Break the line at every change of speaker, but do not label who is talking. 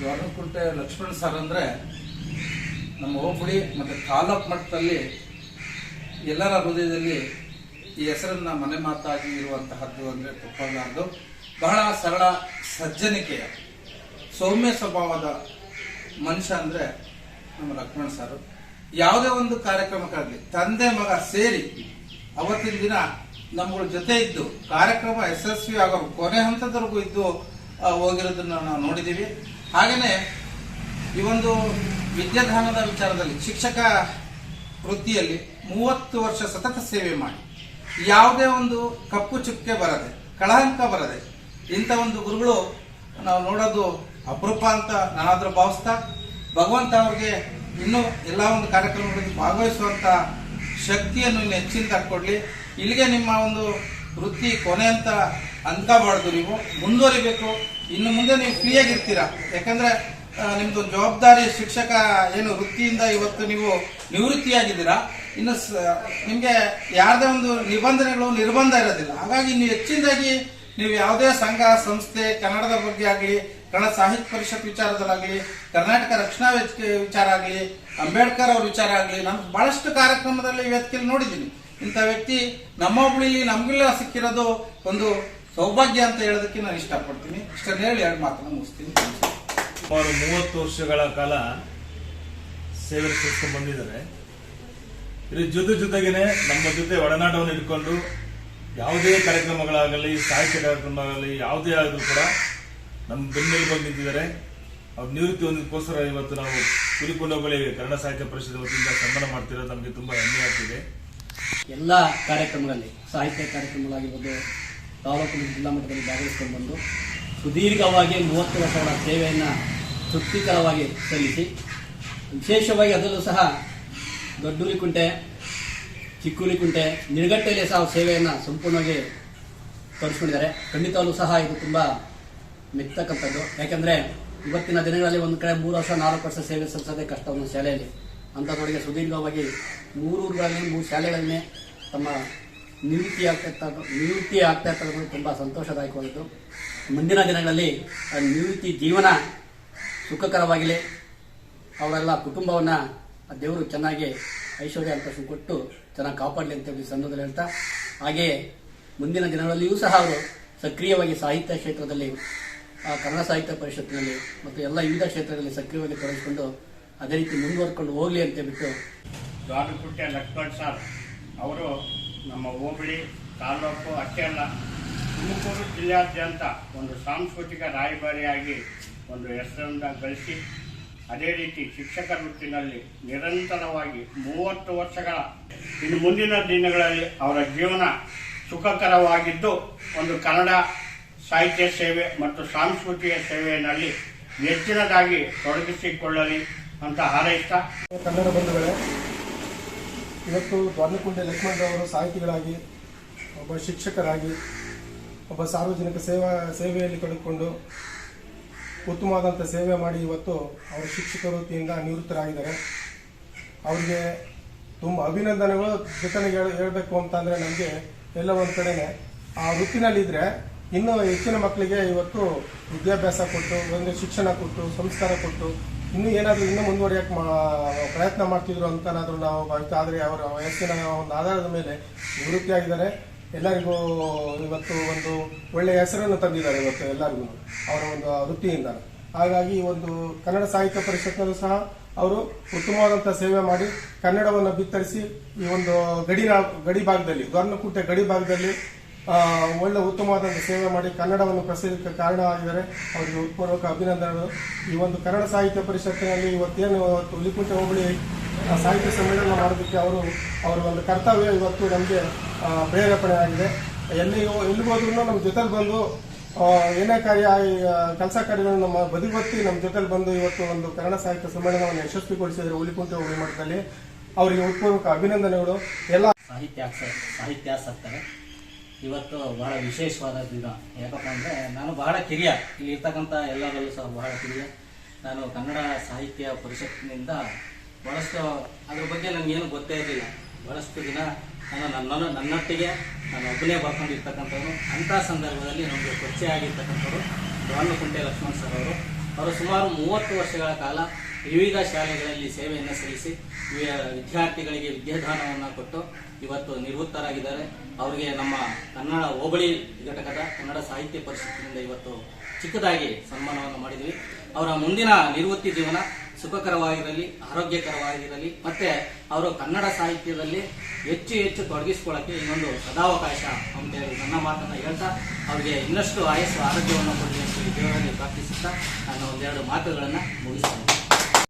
ದ್ವಾರಕುಂಟೆ Lakshman sir ಅಂದರೆ ನಮ್ಮ ಹೋಬಳಿ ಮತ್ತು ತಾಲೂಕು ಮಟ್ಟದಲ್ಲಿ ಎಲ್ಲರ ಹೃದಯದಲ್ಲಿ ಈ ಹೆಸರನ್ನು ಮನೆ ಮಾತಾಗಿ ಇರುವಂತಹದ್ದು ಅಂದರೆ ತಪ್ಪಲಾರದು ಬಹಳ ಸರಳ, ಸಜ್ಜನಿಕೆಯ, ಸೌಮ್ಯ ಸ್ವಭಾವದ ಮನುಷ್ಯ ಅಂದರೆ ನಮ್ಮ ಲಕ್ಷ್ಮಣ್ ಸರ್. ಯಾವುದೇ ಒಂದು ಕಾರ್ಯಕ್ರಮಕ್ಕಾಗಲಿ, ತಂದೆ ಮಗ ಸೇರಿ ಅವತ್ತಿನ ದಿನ ನಮ್ಮಗಳ ಜೊತೆ ಇದ್ದು ಕಾರ್ಯಕ್ರಮ ಯಶಸ್ವಿ ಆಗೋ ಕೊನೆ ಹಂತದವರೆಗೂ ಇದ್ದು ಹೋಗಿರೋದನ್ನ ನಾವು ನೋಡಿದ್ದೀವಿ. ಹಾಗೆಯೇ ಈ ಒಂದು ವಿದ್ಯಾದಾನದ ವಿಚಾರದಲ್ಲಿ ಶಿಕ್ಷಕ ವೃತ್ತಿಯಲ್ಲಿ ಮೂವತ್ತು ವರ್ಷ ಸತತ ಸೇವೆ ಮಾಡಿ. ಯಾವುದೇ ಒಂದು ಕಪ್ಪು ಚುಕ್ಕೆ ಬರದೆ ಕಳಂಕ ಬರದೆ ಇಂಥ ಒಂದು ಗುರುಗಳು ನಾವು ನೋಡೋದು ಅಪರೂಪ ಅಂತ ನಾನಾದರೂ ಭಾವಿಸ್ತಾ, ಭಗವಂತ ಅವ್ರಿಗೆ ಇನ್ನೂ ಎಲ್ಲ ಒಂದು ಕಾರ್ಯಕ್ರಮಗಳಲ್ಲಿ ಭಾಗವಹಿಸುವಂಥ ಶಕ್ತಿಯನ್ನು ಇನ್ನು ಹೆಚ್ಚಿನ ಕೊಡ್ಲಿ. ಇಲ್ಲಿಗೆ ನಿಮ್ಮ ಒಂದು ವೃತ್ತಿ ಕೊನೆ ಅಂತ ಅನ್ಕೋಬಾರ್ದು ನೀವು. ಮುಂದುವರಿಬೇಕು. ಇನ್ನು ಮುಂದೆ ನೀವು ಫ್ರೀಯಾಗಿರ್ತೀರಾ ಯಾಕಂದ್ರೆ ನಿಮ್ದು ಜವಾಬ್ದಾರಿ ಶಿಕ್ಷಕ ಏನು ವೃತ್ತಿಯಿಂದ ಇವತ್ತು ನೀವು ನಿವೃತ್ತಿಯಾಗಿದ್ದೀರಾ? ಇನ್ನು ಸ- ನಿಮ್ಗೆ ಯಾರದೇ ಒಂದು ನಿಬಂಧನೆಗಳು, ನಿರ್ಬಂಧ ಇರೋದಿಲ್ಲ. ಹಾಗಾಗಿ ನೀವು ಹೆಚ್ಚಿನದಾಗಿ ನೀವು ಯಾವುದೇ ಸಂಘ, ಸಂಸ್ಥೆ, ಕನ್ನಡದ ಬಗ್ಗೆ ಆಗಲಿ, ಕನ್ನಡ ಸಾಹಿತ್ಯ ಪರಿಷತ್ ವಿಚಾರದಲ್ಲಾಗಲಿ, ಕರ್ನಾಟಕ ರಕ್ಷಣಾ ವಿಚಾರ ಆಗಲಿ, ಅಂಬೇಡ್ಕರ್ ಅವ್ರ ವಿಚಾರ ಆಗಲಿ, ನಾನು ಬಹಳಷ್ಟು ಕಾರ್ಯಕ್ರಮದಲ್ಲಿ ವ್ಯಕ್ತಿಯಲ್ಲಿ ನೋಡಿದ್ದೀನಿ. ಇಂಥ ವ್ಯಕ್ತಿ ನಮ್ಮ ಹುಬ್ಳಿ ನಮಗೆಲ್ಲ ಸಿಕ್ಕಿರೋದು ಒಂದು ಸೌಭಾಗ್ಯ ಅಂತ ಹೇಳೋದಕ್ಕೆ ನಾನು ಇಷ್ಟಪಡ್ತೀನಿ. ಇಷ್ಟನ್ನು ಹೇಳಿ ಎರಡು ಮಾತನ್ನು ಮುಗಿಸ್ತೀನಿ.
ಸುಮಾರು ಮೂವತ್ತು ವರ್ಷಗಳ ಕಾಲ ಸೇವೆ ಸಲ್ಲಿಸ್ಕೊಂಡು ಬಂದಿದ್ದಾರೆ. ಇದ್ರ ಜೊತೆ ಜೊತೆಗೇನೆ ನಮ್ಮ ಜೊತೆ ಒಡನಾಟವನ್ನು ಇಟ್ಕೊಂಡು ಯಾವುದೇ ಕಾರ್ಯಕ್ರಮಗಳಾಗಲಿ ಸಾಹಿತ್ಯ ಕಾರ್ಯಕ್ರಮಗಳಾಗಲಿ ಯಾವುದೇ ಆದರೂ ಕೂಡ ನಮ್ಮ ಬೆನ್ನೆಲು ಬಂದು ನಿಂತಿದ್ದಾರೆ. ಅವ್ರ ನಿವೃತ್ತಿ ಹೊಂದಿದ್ದಕ್ಕೋಸ್ಕರ ಇವತ್ತು ನಾವು ಕುರಿಕೊಂಡೋಗಳಿಗೆ ಕನ್ನಡ ಸಾಹಿತ್ಯ ಪರಿಷತ್ ವತಿಯಿಂದ ಸನ್ಮಾನ ಮಾಡ್ತಿರೋದು ನಮಗೆ ತುಂಬಾ ಹೆಮ್ಮೆ ಆಗ್ತಿದೆ
ಎಲ್ಲ ಕಾರ್ಯಕ್ರಮಗಳಲ್ಲಿ ಸಾಹಿತ್ಯ ಕಾರ್ಯಕ್ರಮಗಳಾಗಿರ್ಬೋದು ತಾಲೂಕು ಜಿಲ್ಲಾ ಮಟ್ಟದಲ್ಲಿ ಭಾಗವಹಿಸಿಕೊಂಡು ಬಂದು ಸುದೀರ್ಘವಾಗಿ ಮೂವತ್ತು ವರ್ಷಗಳ ಸೇವೆಯನ್ನು ತೃಪ್ತಿಕರವಾಗಿ ಸಲ್ಲಿಸಿ, ವಿಶೇಷವಾಗಿ ಅದರಲ್ಲೂ ಸಹ ದೊಡ್ಡೂರಿಕುಂಟೆ ಚಿಕ್ಕೂರಿಕುಂಟೆ ನಿರ್ಗಟ್ಟೆಯಲ್ಲಿ ಸಹ ಸೇವೆಯನ್ನು ಸಂಪೂರ್ಣವಾಗಿ ತೋರಿಸ್ಕೊಂಡಿದ್ದಾರೆ. ಖಂಡಿತವಾಗಲೂ ಸಹ ಇದು ತುಂಬ ಮೆಚ್ಚತಕ್ಕಂಥದ್ದು. ಯಾಕೆಂದರೆ ಇವತ್ತಿನ ದಿನಗಳಲ್ಲಿ ಒಂದು ಕಡೆ ಮೂರು ವರ್ಷ, ನಾಲ್ಕು ವರ್ಷ ಸೇವೆ ಸಲ್ಲಿಸೋದೇ ಕಷ್ಟ ಒಂದು ಶಾಲೆಯಲ್ಲಿ. ಅಂಥದ್ರೊಳಗೆ ಸುದೀರ್ಘವಾಗಿ ಮೂರು ಊರುಗಳಲ್ಲಿ ಮೂರು ಶಾಲೆಗಳನ್ನೇ ತಮ್ಮ ನಿವೃತ್ತಿ ಆಗ್ತಾ ನಿವೃತ್ತಿ ಆಗ್ತಾ ಇರ್ತಕ್ಕಂಥದ್ದು ತುಂಬ ಸಂತೋಷದಾಯಕವಾದದ್ದು ಮುಂದಿನ ದಿನಗಳಲ್ಲಿ ನಿವೃತ್ತಿ ಜೀವನ ಸುಖಕರವಾಗಲಿ. ಅವರೆಲ್ಲ ಕುಟುಂಬವನ್ನು ದೇವರು ಚೆನ್ನಾಗಿ ಐಶ್ವರ್ಯ ಅಂತಸ್ತು ಕೊಟ್ಟು ಚೆನ್ನಾಗಿ ಕಾಪಾಡಲಿ ಅಂತ ಹೇಳಿ ಸಂದರ್ಭದಲ್ಲಿ ಹೇಳ್ತಾ ಹಾಗೆಯೇ ಮುಂದಿನ ದಿನಗಳಲ್ಲಿಯೂ ಸಹ ಅವರು ಸಕ್ರಿಯವಾಗಿ ಸಾಹಿತ್ಯ ಕ್ಷೇತ್ರದಲ್ಲಿ ಕನ್ನಡ ಸಾಹಿತ್ಯ ಪರಿಷತ್ತಿನಲ್ಲಿ ಮತ್ತು ಎಲ್ಲ ವಿವಿಧ ಕ್ಷೇತ್ರಗಳಲ್ಲಿ ಸಕ್ರಿಯವಾಗಿ ತೊಡಗಿಸಿಕೊಂಡು ಅದೇ ರೀತಿ ಮುಂದುವರ್ಕೊಂಡು ಹೋಗಲಿ ಅಂತ ಬಿಟ್ಟು
ದ್ವಾರಕುಟ್ಟೆ ಲಕ್ಷ್ಮಣ್ ಸರ್ ಅವರು ನಮ್ಮ ಹೋಬಳಿ ತಾಲೂಕು ಅಷ್ಟೇ ಅಲ್ಲ, ತುಮಕೂರು ಜಿಲ್ಲಾದ್ಯಂತ ಒಂದು ಸಾಂಸ್ಕೃತಿಕ ರಾಯಭಾರಿಯಾಗಿ ಒಂದು ಹೆಸರನ್ನು ಗಳಿಸಿ, ಅದೇ ರೀತಿ ಶಿಕ್ಷಕ ವೃತ್ತಿನಲ್ಲಿ ನಿರಂತರವಾಗಿ ಮೂವತ್ತು ವರ್ಷಗಳ ಇನ್ನು ಮುಂದಿನ ದಿನಗಳಲ್ಲಿ ಅವರ ಜೀವನ ಸುಖಕರವಾಗಿದ್ದು, ಒಂದು ಕನ್ನಡ ಸಾಹಿತ್ಯ ಸೇವೆ ಮತ್ತು ಸಾಂಸ್ಕೃತಿಕ ಸೇವೆಯಲ್ಲಿ ಹೆಚ್ಚಿನದಾಗಿ ತೊಡಗಿಸಿಕೊಳ್ಳಲಿ ಅಂತ ಹಾರೈಸ್ತಾ
ಕನ್ನಡ ಬಂಧುಗಳೇ ಇವತ್ತು ದ್ವಾರಕುಂಡೆ ಲಕ್ಷ್ಮಣ ಅವರು ಸಾಹಿತಿಗಳಾಗಿ, ಒಬ್ಬ ಶಿಕ್ಷಕರಾಗಿ, ಒಬ್ಬ ಸಾರ್ವಜನಿಕ ಸೇವಾ, ಸೇವೆಯಲ್ಲಿ ತೊಡಗಿಕೊಂಡು ಉತ್ತಮವಾದಂಥ ಸೇವೆ ಮಾಡಿ ಇವತ್ತು ಅವರು ಶಿಕ್ಷಕ ವೃತ್ತಿಯಿಂದ ನಿವೃತ್ತರಾಗಿದ್ದಾರೆ. ಅವರಿಗೆ ತುಂಬ ಅಭಿನಂದನೆಗಳು. ಜೊತೆಗೆ ಹೇಳ, ಹೇಳಬೇಕು ಅಂತಂದರೆ ನಮಗೆ ಎಲ್ಲ ಒಂದು ಕಡೆನೆ, ಆ ವೃತ್ತಿನಲ್ಲಿದ್ದರೆ ಇನ್ನೂ ಹೆಚ್ಚಿನ ಮಕ್ಕಳಿಗೆ ಇವತ್ತು ವಿದ್ಯಾಭ್ಯಾಸ ಕೊಟ್ಟು, ಒಂದು ಶಿಕ್ಷಣ ಕೊಟ್ಟು, ಸಂಸ್ಕಾರ ಕೊಟ್ಟು ಇನ್ನೂ ಏನಾದರೂ ಇನ್ನೂ ಮುಂದುವರಿಯಕ್ಕೆ ಮಾ ಪ್ರಯತ್ನ ಮಾಡ್ತಿದ್ರು ಅಂತನಾದರೂ ನಾವು ಭಾವಿಸ್ತಾ ಆದರೆ ಅವರ ವಯಸ್ಸಿನ ಒಂದು ಆಧಾರದ ಮೇಲೆ ನಿವೃತ್ತಿಯಾಗಿದ್ದಾರೆ. ಎಲ್ಲರಿಗೂ ಇವತ್ತು ಒಂದು ಒಳ್ಳೆಯ ಹೆಸರನ್ನು ತಂದಿದ್ದಾರೆ ಇವತ್ತು ಎಲ್ಲರಿಗೂ. ಅವರ ಒಂದು ವೃತ್ತಿಯಿಂದ. ಹಾಗಾಗಿ ಒಂದು ಕನ್ನಡ ಸಾಹಿತ್ಯ ಪರಿಷತ್ನಲ್ಲೂ ಸಹ ಅವರು ಉತ್ತಮವಾದಂಥ ಸೇವೆ ಮಾಡಿ ಕನ್ನಡವನ್ನು ಬಿತ್ತರಿಸಿ ಈ ಒಂದು ಗಡಿ ಗಡಿ ಭಾಗದಲ್ಲಿ ದ್ವಾರನಕುಂಟೆ ಗಡಿ ಭಾಗದಲ್ಲಿ ಒಳ್ಳೆ ಉತ್ತಮವಾದಂಥ ಸೇವೆ ಮಾಡಿ ಕನ್ನಡವನ್ನು ಪ್ರಸಿದ್ಧಕ್ಕೆ ಕಾರಣವಾಗಿದ್ದಾರೆ ಅವರಿಗೆ ಉತ್ಪೂರ್ವಕ ಅಭಿನಂದನೆಗಳು. ಈ ಒಂದು ಕನ್ನಡ ಸಾಹಿತ್ಯ ಪರಿಷತ್ತಿನಲ್ಲಿ ಇವತ್ತೇನು ಇವತ್ತು ಹುಲಿಕುಂಟೆ ಹೋಬಳಿ ಸಾಹಿತ್ಯ ಸಮ್ಮೇಳನ ಮಾಡೋದಕ್ಕೆ ಅವರು, ಅವರ ಒಂದು ಕರ್ತವ್ಯ ಇವತ್ತು ನಮಗೆ ಪ್ರೇರೇಪಣೆ ಆಗಿದೆ ಎಲ್ಲಿ ಎಲ್ಲಿ ಹೋದ್ರೂ ನಮ್ಮ ಜೊತೆಲಿ ಬಂದು ಏನೇ ಕಾರ್ಯ ಕೆಲಸ ಕಾರ್ಯಗಳನ್ನು ನಮ್ಮ ಬದಿಗೊತ್ತಿ ನಮ್ಮ ಜೊತೆಲಿ ಬಂದು ಇವತ್ತು ಒಂದು ಕನ್ನಡ ಸಾಹಿತ್ಯ ಸಮ್ಮೇಳನವನ್ನು ಯಶಸ್ವಿಗೊಳಿಸಿದರೆ ಹುಲಿಕುಂಟೆ ಹೋಬಳಿ ಮಟ್ಟದಲ್ಲಿ ಅವರಿಗೆ ಉತ್ಪೂರ್ವಕ ಅಭಿನಂದನೆಗಳು. ಎಲ್ಲ
ಸಾಹಿತ್ಯ ಸಾಹಿತ್ಯಾಸಕ್ತರೆ. ಇವತ್ತು ಬಹಳ ವಿಶೇಷವಾದ ದಿನ. ಯಾಕಪ್ಪ ಅಂದರೆ ನಾನು ಬಹಳ ಕಿರಿಯ. ಇಲ್ಲಿ ಇರ್ತಕ್ಕಂಥ ಎಲ್ಲರಲ್ಲೂ ಸಹ ಬಹಳ ಕಿರಿಯ. ನಾನು ಕನ್ನಡ ಸಾಹಿತ್ಯ ಪರಿಷತ್ತಿನಿಂದ ಬಹಳಷ್ಟು ಅದ್ರ ಬಗ್ಗೆ ನನಗೇನು ಗೊತ್ತೇ ಇರಲಿಲ್ಲ. ಬಹಳಷ್ಟು ದಿನ ನಾನು ನನ್ನನ್ನು ನನ್ನೊಟ್ಟಿಗೆ ನಾನು ಒಬ್ಬನೇ ಬರ್ಕೊಂಡಿರ್ತಕ್ಕಂಥವ್ರು. ಅಂಥ ಸಂದರ್ಭದಲ್ಲಿ ನಮಗೆ ಪರಿಚಯ ಆಗಿರ್ತಕ್ಕಂಥವ್ರು. ದ್ವಾರಕುಂಟೆ ಲಕ್ಷ್ಮಣ್ ಸರ್ ಅವರು. ಅವರು ಸುಮಾರು ಮೂವತ್ತು ವರ್ಷಗಳ ಕಾಲ ವಿವಿಧ ಶಾಲೆಗಳಲ್ಲಿ ಸೇವೆಯನ್ನು ಸಲ್ಲಿಸಿ ವಿದ್ಯಾರ್ಥಿಗಳಿಗೆ ವಿದ್ಯಾದಾನವನ್ನು ಕೊಟ್ಟು ಇವತ್ತು ನಿವೃತ್ತರಾಗಿದ್ದಾರೆ. ಅವರಿಗೆ ನಮ್ಮ ಕನ್ನಡ ಹೋಬಳಿ ಘಟಕದ ಕನ್ನಡ ಸಾಹಿತ್ಯ ಪರಿಷತ್ತಿನಿಂದ ಇವತ್ತು ಚಿಕ್ಕದಾಗಿ ಸನ್ಮಾನವನ್ನು ಮಾಡಿದ್ವಿ. ಅವರ ಮುಂದಿನ ನಿವೃತ್ತಿ ಜೀವನ ಸುಖಕರವಾಗಿರಲಿ, ಆರೋಗ್ಯಕರವಾಗಿರಲಿ, ಮತ್ತೆ ಅವರು ಕನ್ನಡ ಸಾಹಿತ್ಯದಲ್ಲಿ ಹೆಚ್ಚು ಹೆಚ್ಚು ತೊಡಗಿಸಿಕೊಳ್ಳಕ್ಕೆ ಇನ್ನೊಂದು ಸದಾವಕಾಶ ಅಂತೇಳಿ ನನ್ನ ಮಾತನ್ನು ಹೇಳ್ತಾ ಅವರಿಗೆ ಇನ್ನಷ್ಟು ಆಯಸ್ಸು, ಆರೋಗ್ಯವನ್ನು ಕೊಡಲಿ ಅಂತ ದೇವರಲ್ಲಿ ಪ್ರಾರ್ಥಿಸುತ್ತಾ ನಾನು ಒಂದೆರಡು ಮಾತುಗಳನ್ನು ಮುಗಿಸ್ತೇನೆ.